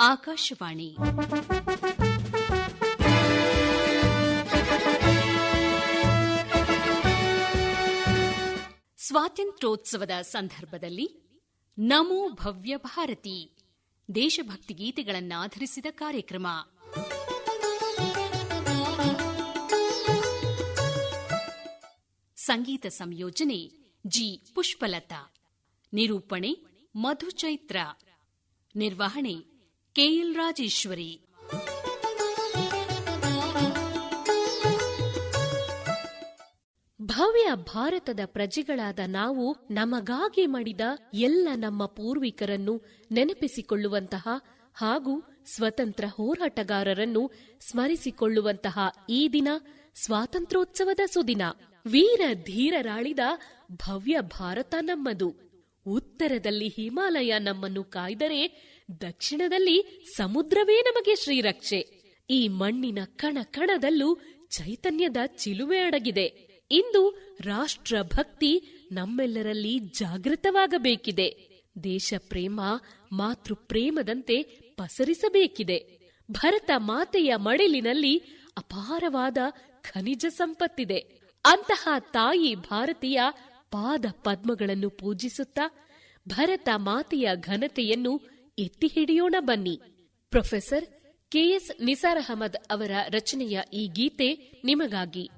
ಆಕಾಶವಾಣಿ. ಸ್ವಾತಂತ್ರ್ಯೋತ್ಸವದ ಸಂದರ್ಭದಲ್ಲಿ ನಮೋ ಭವ್ಯ ಭಾರತಿ, ದೇಶಭಕ್ತಿ ಗೀತೆಗಳನ್ನಾಧರಿಸಿದ ಕಾರ್ಯಕ್ರಮ. ಸಂಗೀತ ಸಂಯೋಜನೆ ಜಿ. ಪುಷ್ಪಲತಾ, ನಿರೂಪಣೆ ಮಧುಚೈತ್ರ, ನಿರ್ವಹಣೆ ಕೆಎಲ್ ರಾಜೇಶ್ವರಿ ಭವ್ಯ ಭಾರತದ ಪ್ರಜೆಗಳಾದ ನಾವು ನಮಗಾಗಿ ಮಾಡಿದ ಎಲ್ಲ ನಮ್ಮ ಪೂರ್ವಿಕರನ್ನು ನೆನಪಿಸಿಕೊಳ್ಳುವಂತಹ ಹಾಗೂ ಸ್ವತಂತ್ರ ಹೋರಾಟಗಾರರನ್ನು ಸ್ಮರಿಸಿಕೊಳ್ಳುವಂತಹ ಈ ದಿನ ಸ್ವಾತಂತ್ರ್ಯೋತ್ಸವದ ಸುದಿನ. ವೀರ ಧೀರರಾಳಿದ ಭವ್ಯ ಭಾರತ ನಮ್ಮದು. ಉತ್ತರದಲ್ಲಿ ಹಿಮಾಲಯ ನಮ್ಮನ್ನು ಕಾಯ್ದರೆ ದಕ್ಷಿಣದಲ್ಲಿ ಸಮುದ್ರವೇ ನಮಗೆ ಶ್ರೀರಕ್ಷೆ. ಈ ಮಣ್ಣಿನ ಕಣ ಕಣದಲ್ಲೂ ಚೈತನ್ಯದ ಚಿಲುವೆ ಅಡಗಿದೆ. ಇಂದು ರಾಷ್ಟ್ರ ಭಕ್ತಿ ನಮ್ಮೆಲ್ಲರಲ್ಲಿ ಜಾಗೃತವಾಗಬೇಕಿದೆ. ದೇಶ ಪ್ರೇಮ ಮಾತೃ ಪ್ರೇಮದಂತೆ ಪಸರಿಸಬೇಕಿದೆ. ಭರತ ಮಾತೆಯ ಮಡಿಲಿನಲ್ಲಿ ಅಪಾರವಾದ ಖನಿಜ ಸಂಪತ್ತಿದೆ. ಅಂತಹ ತಾಯಿ ಭಾರತೀಯ ಪಾದ ಪದ್ಮಗಳನ್ನು ಪೂಜಿಸುತ್ತಾ ಭರತ ಮಾತೆಯ ಘನತೆಯನ್ನು ಎತ್ತಿ ಹಿಡಿಯೋಣ ಬನ್ನಿ. ಪ್ರೊಫೆಸರ್ ಕೆಎಸ್ ನಿಸಾರ್ ಅಹಮದ್ ಅವರ ರಚನೆಯ ಈ ಗೀತೆ ನಿಮಗಾಗಿ.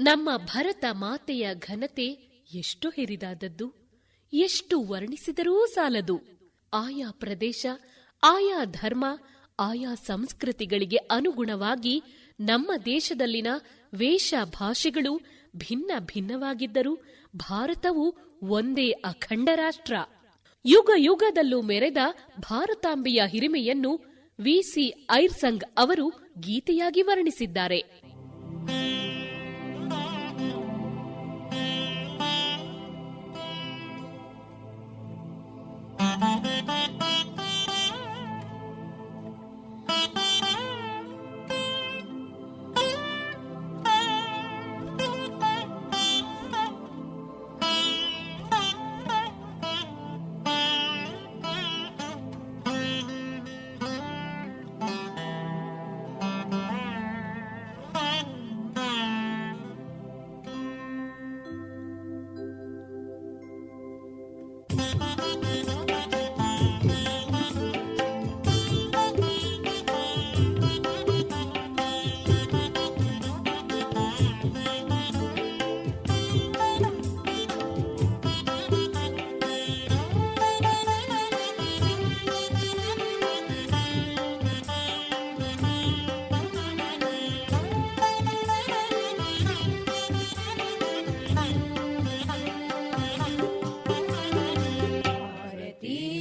ನಮ್ಮ ಭರತ ಮಾತೆಯ ಘನತೆ ಎಷ್ಟು ಹಿರಿದಾದದ್ದು, ಎಷ್ಟು ವರ್ಣಿಸಿದರೂ ಸಾಲದು. ಆಯಾ ಪ್ರದೇಶ, ಆಯಾ ಧರ್ಮ, ಆಯಾ ಸಂಸ್ಕೃತಿಗಳಿಗೆ ಅನುಗುಣವಾಗಿ ನಮ್ಮ ದೇಶದಲ್ಲಿನ ವೇಷ ಭಾಷೆಗಳು ಭಿನ್ನ ಭಿನ್ನವಾಗಿದ್ದರೂ ಭಾರತವು ಒಂದೇ ಅಖಂಡ ರಾಷ್ಟ್ರ ಯುಗ ಯುಗದಲ್ಲೂ ಮೆರೆದ ಭಾರತಾಂಬೆಯ ಹಿರಿಮೆಯನ್ನು ವಿಸಿ ಐರ್ಸಂಗ್ ಅವರು ಗೀತೆಯಾಗಿ ವರ್ಣಿಸಿದ್ದಾರೆ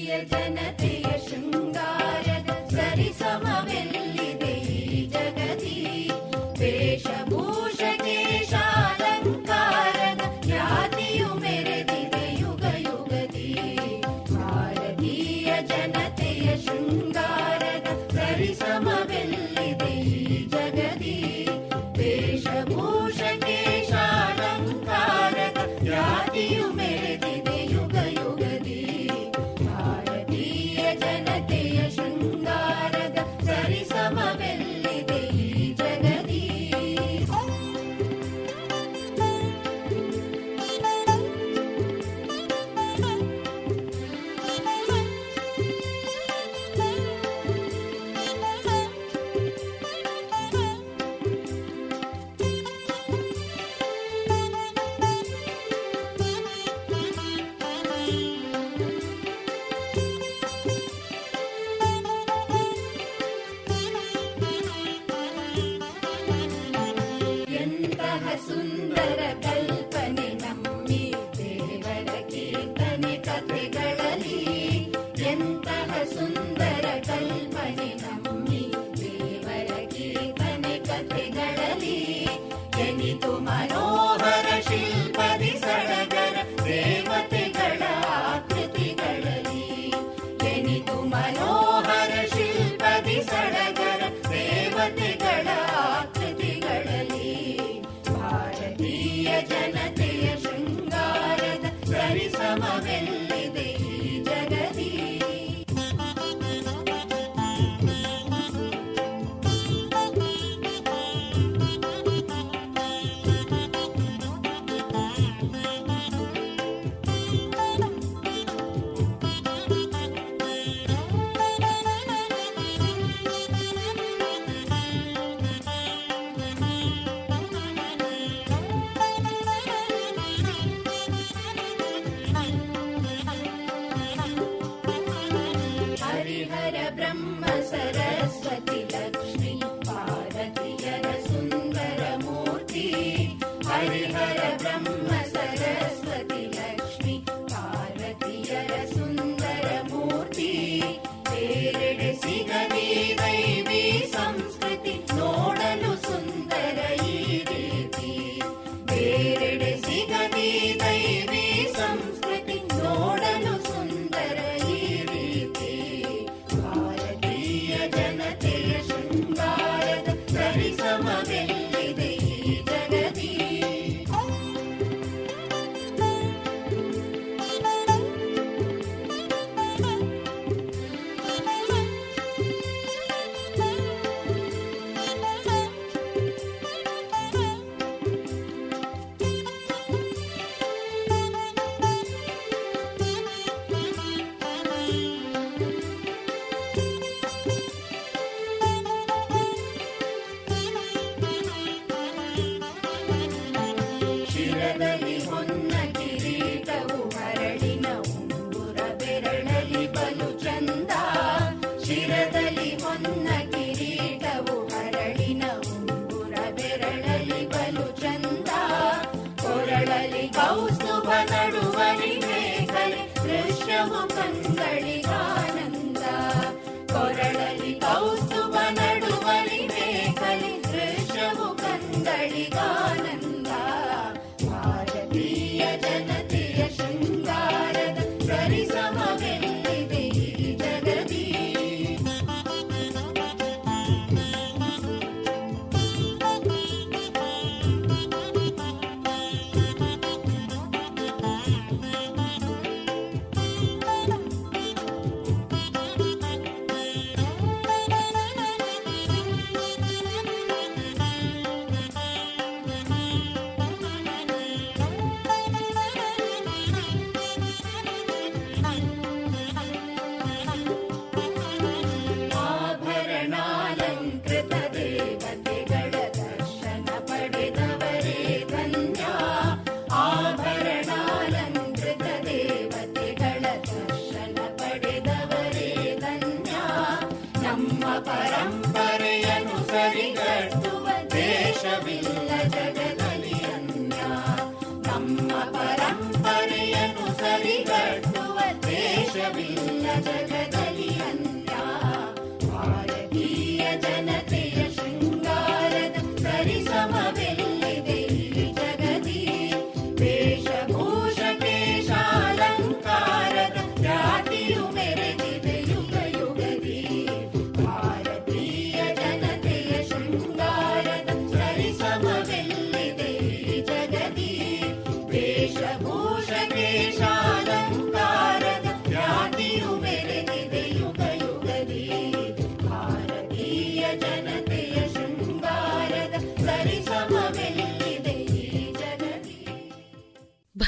जनतय शृङ्गार सरि सम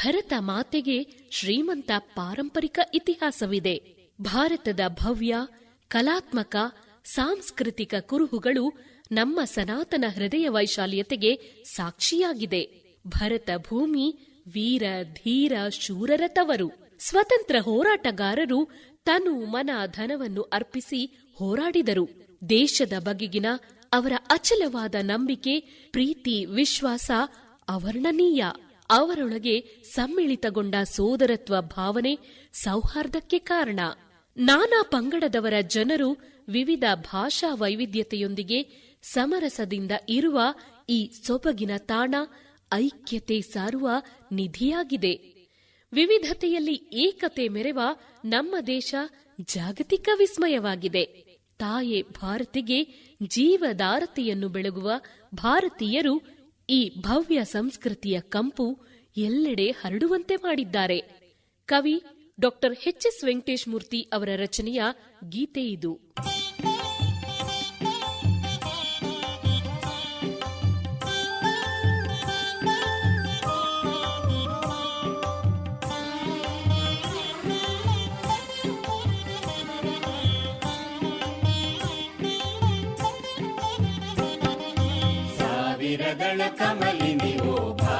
ಭರತ ಮಾತೆಗೆ ಶ್ರೀಮಂತ ಪಾರಂಪರಿಕ ಇತಿಹಾಸವಿದೆ. ಭಾರತದ ಭವ್ಯ, ಕಲಾತ್ಮಕ, ಸಾಂಸ್ಕೃತಿಕ ಕುರುಹುಗಳು ನಮ್ಮ ಸನಾತನ ಹೃದಯ ವೈಶಾಲ್ಯತೆಗೆ ಸಾಕ್ಷಿಯಾಗಿದೆ. ಭರತ ಭೂಮಿ, ವೀರ, ಧೀರ ಶೂರರ ತವರು ಸ್ವತಂತ್ರ ಹೋರಾಟಗಾರರು ತನು ಮನ ಧನವನ್ನು ಅರ್ಪಿಸಿ ಹೋರಾಡಿದರು. ದೇಶದ ಬಗೆಗಿನ ಅವರ ಅಚಲವಾದ ನಂಬಿಕೆ, ಪ್ರೀತಿ, ವಿಶ್ವಾಸ ಅವರ್ಣನೀಯ. ಅವರೊಳಗೆ ಸಮ್ಮಿಳಿತಗೊಂಡ ಸೋದರತ್ವ ಭಾವನೆ ಸೌಹಾರ್ದಕ್ಕೆ ಕಾರಣ. ನಾನಾ ಪಂಗಡದವರ ಜನರು ವಿವಿಧ ಭಾಷಾ ವೈವಿಧ್ಯತೆಯೊಂದಿಗೆ ಸಮರಸದಿಂದ ಇರುವ ಈ ಸೊಬಗಿನ ತಾಣ ಐಕ್ಯತೆ ಸಾರುವ ನಿಧಿಯಾಗಿದೆ. ವಿವಿಧತೆಯಲ್ಲಿ ಏಕತೆ ಮೆರೆವ ನಮ್ಮ ದೇಶ ಜಾಗತಿಕ ವಿಸ್ಮಯವಾಗಿದೆ. ತಾಯೇ ಭಾರತಿಗೆ ಜೀವದಾರತೆಯನ್ನು ಬೆಳಗುವ ಭಾರತೀಯರು ಈ ಭವ್ಯ ಸಂಸ್ಕೃತಿಯ ಕಂಪು ಎಲ್ಲೆಡೆ ಹರಡುವಂತೆ ಮಾಡಿದ್ದಾರೆ. ಕವಿ doctor H S Venkatesh Murthy ಅವರ ರಚನೆಯ ಗೀತೆ ಇದು. కదళ కమలిని ఓ భా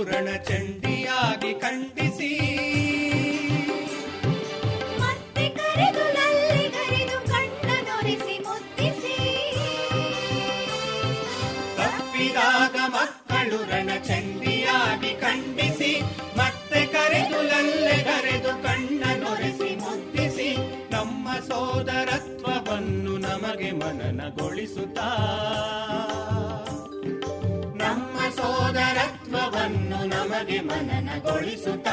ಮಕ್ಕಳು ರಣಚಂಡಿಯಾಗಿ ಖಂಡಿಸಿ. ಕರೆದು ತಪ್ಪಿದಾಗ ಮಕ್ಕಳು ರಣಚಂಡಿಯಾಗಿ ಖಂಡಿಸಿ. ಮತ್ತೆ ಕರೆದು ಲಲ್ಲೆಗರೆದು ಕಣ್ಣ ನೊರೆಸಿ ಮುದ್ದಿಸಿ ನಮ್ಮ ಸೋದರತ್ವವನ್ನು ನಮಗೆ ಮನನಗೊಳಿಸುತ್ತಾ. ಸೋದರತ್ವವನ್ನು ಮನನಗೊಳಿಸುತ್ತ.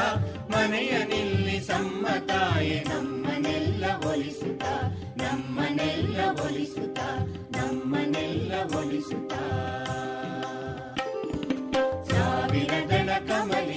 ಮನೆಯ ನಿಲ್ಲಿ ಸಮ್ಮತಾಯೆ ನಮ್ಮನೆಲ್ಲ ಹೊಲಿಸುತ್ತ ನಮ್ಮನೆಲ್ಲ ಹೊಲಿಸುತ್ತ ನಮ್ಮನೆಲ್ಲ ಒಲಿಸುತ್ತ. ಸಾವಿರ ಗಣ ಓ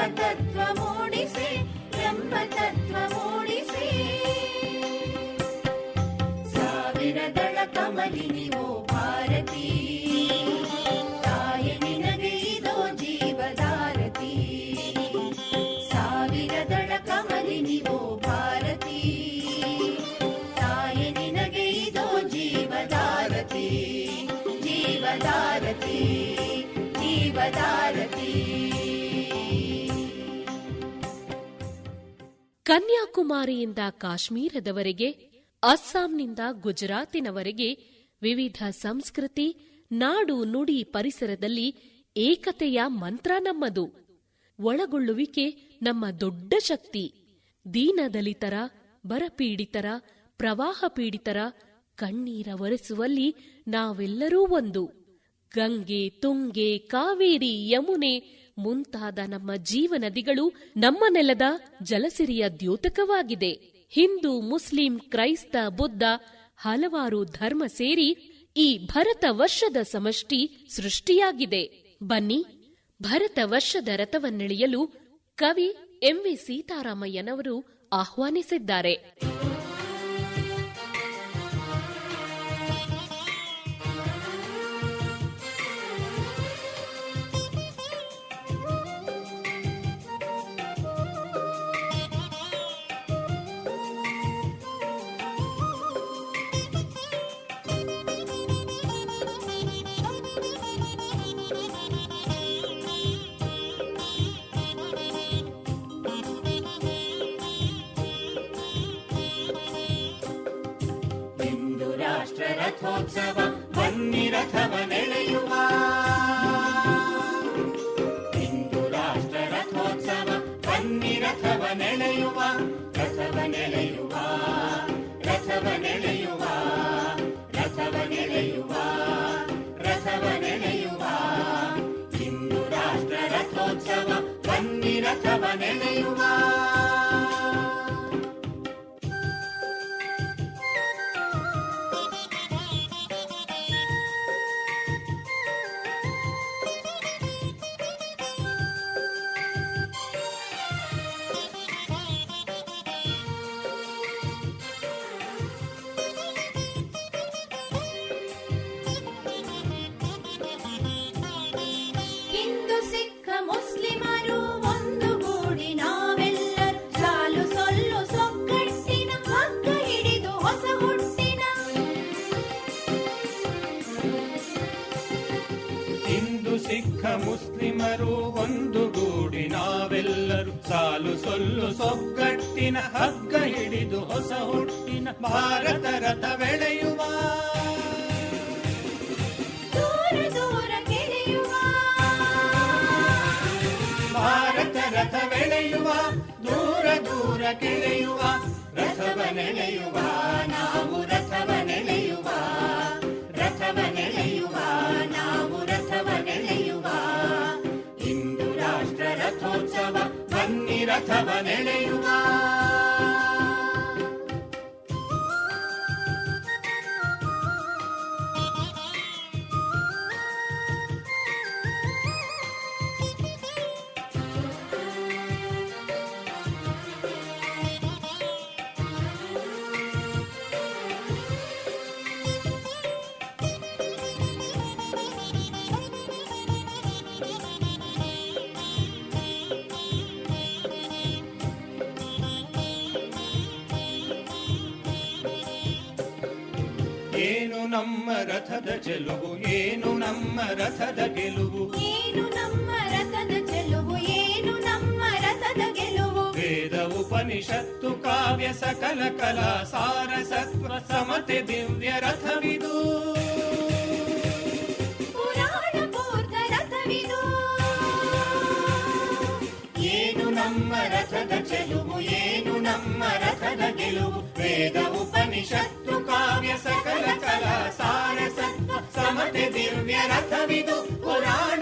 Baghdad ಕನ್ಯಾಕುಮಾರಿಯಿಂದ ಕಾಶ್ಮೀರದವರೆಗೆ, ಅಸ್ಸಾಂನಿಂದ ಗುಜರಾತಿನವರೆಗೆ ವಿವಿಧ ಸಂಸ್ಕೃತಿ, ನಾಡು ನುಡಿ ಪರಿಸರದಲ್ಲಿ ಏಕತೆಯ ಮಂತ್ರ ನಮ್ಮದು. ಒಳಗೊಳ್ಳುವಿಕೆ ನಮ್ಮ ದೊಡ್ಡ ಶಕ್ತಿ. ದೀನದಲಿತರ, ಬರಪೀಡಿತರ ಪ್ರವಾಹ ಪೀಡಿತರ ಕಣ್ಣೀರ ಒರೆಸುವಲ್ಲಿ ನಾವೆಲ್ಲರೂ ಒಂದು. ಗಂಗೆ, ತುಂಗೆ, ಕಾವೇರಿ, ಯಮುನೆ ಮುಂತಾದ ನಮ್ಮ ಜೀವನದಿಗಳು ನಮ್ಮ ನೆಲದ ಜಲಸಿರಿಯ ದ್ಯೋತಕವಾಗಿದೆ. ಹಿಂದೂ, ಮುಸ್ಲಿಂ, ಕ್ರೈಸ್ತ, ಬುದ್ಧ ಹಲವಾರು ಧರ್ಮ ಸೇರಿ ಈ ಭರತ ವರ್ಷದ ಸಮಷ್ಟಿ ಸೃಷ್ಟಿಯಾಗಿದೆ. ಬನ್ನಿ ಭರತ ವರ್ಷದ ರಥವನ್ನೆಳೆಯಲು ಕವಿ ಎಂವಿ ಸೀತಾರಾಮಯ್ಯನವರು ಆಹ್ವಾನಿಸಿದ್ದಾರೆ. ಭಾರತ ದೂರ ಕೆಳೆಯುವ ಭಾರತ ರಥವೆಳೆಯುವ ದೂರ ದೂರ ಕೆಳೆಯುವ ರಥವನೆಳೆಯುವ ನಾವು ರಥವನೆಳೆಯುವ ರಥವನೆಳೆಯುವ ನಾವು ರಥವ ರಥವನೆಳೆಯುವ ಇಂದು ರಾಷ್ಟ್ರ ರಥೋತ್ಸವ ಬನ್ನಿ ರಥವನೆಳೆಯುವ ಏನು చెలుగు ఏను నమ్మ రథద గెలువు. ఏను నమ్మ రథద చెలువు ఏను నమ్మ రథద గెలువు. వేద ఉపనిషత్తు కావ్య సకల కళ సార సత్వ సమతి దివ్య రథ విదూ. ನಮ್ಮ ರಥದ ಚೆಲುವು ಏನು ನಮ್ಮ ರಥದ ಗೆಲುವು ವೇದ ಉಪನಿಷತ್ತು ಕಾವ್ಯ ಸಕಲ ಕಲಾ ಸಾರ ಸತ್ವ ಸಮತೆ ದಿವ್ಯ ರಥವಿದು ಪುರಾಣ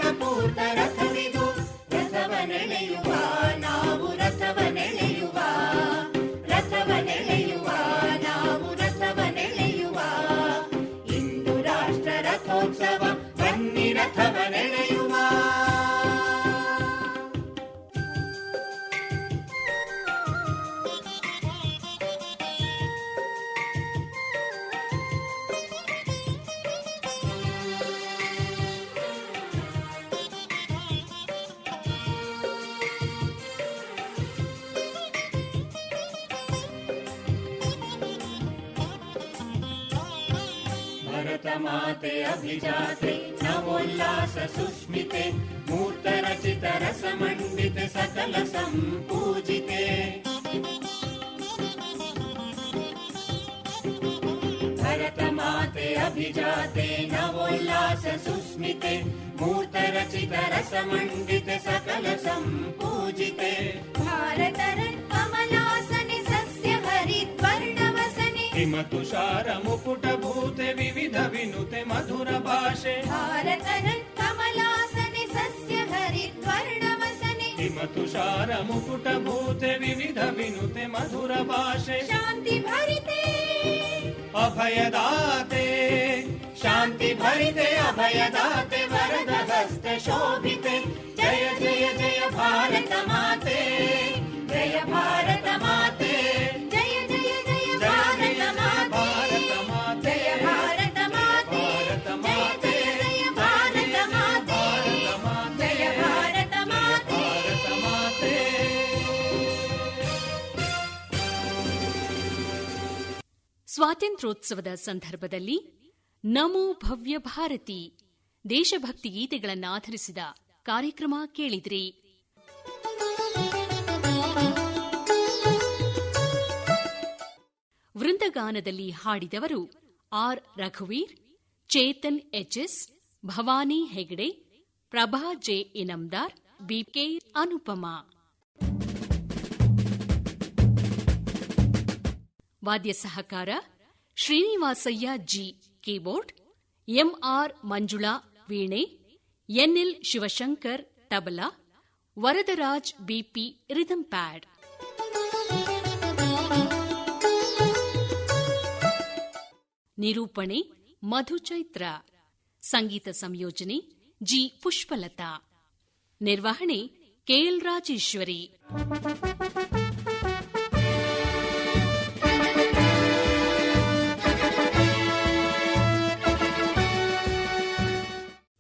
माते अभिजाते। नवोल्लास सुस्मिते मूर्तरचित रसमण्डित सकल सम्पूजिते भरतमाते अभिजाते नवोल्लास सुस्मिते मूर्तरचित रसमण्डित सकल सम्पूजिते भारतर कमलासनि सस्य हरिद्वर्णवसनि। हिमतुषारमुकुट विनुते विविध विनुते मधुर भाषे। भारतरत्कमलासने सस्य भरि वर्णवसनि किमतुषारमुकुटभूते विविध विनुते मधुर भाषे। शान्ति भरिते अभयदाते शान्ति भरिते अभयदाते भरदस्ते शोभिते। जय जय जय भारत माते ಸ್ವಾತಂತ್ರ್ಯೋತ್ಸವದ ಸಂದರ್ಭದಲ್ಲಿ ನಮೋ ಭವ್ಯ ಭಾರತಿ ದೇಶಭಕ್ತಿ ಗೀತೆಗಳನ್ನಾಧರಿಸಿದ ಕಾರ್ಯಕ್ರಮ ಕೇಳಿದ್ರಿ. ವೃಂದಗಾನದಲ್ಲಿ ಹಾಡಿದವರು R ರಘುವೀರ್, Chethan HS Bhavani Hegde, Prabha J B BK Anupama. ವಾದ್ಯ ಸಹಕಾರ, Srinivasaiah G keyboard, MR Manjula ವೀಣೆ, ಎನ್ಎಲ್ ಶಿವಶಂಕರ್ ತಬಲಾ, ವರದರಾಜ್ ಬಿಪಿ ರಿದಮ್ ಪ್ಯಾಡ್. ನಿರೂಪಣೆ ಮಧುಚೈತ್ರ ಸಂಗೀತ ಸಂಯೋಜನೆ ಜಿ ಪುಷ್ಪಲತಾ. ನಿರ್ವಹಣೆ ಕೆಎಲ್ ರಾಜೇಶ್ವರಿ.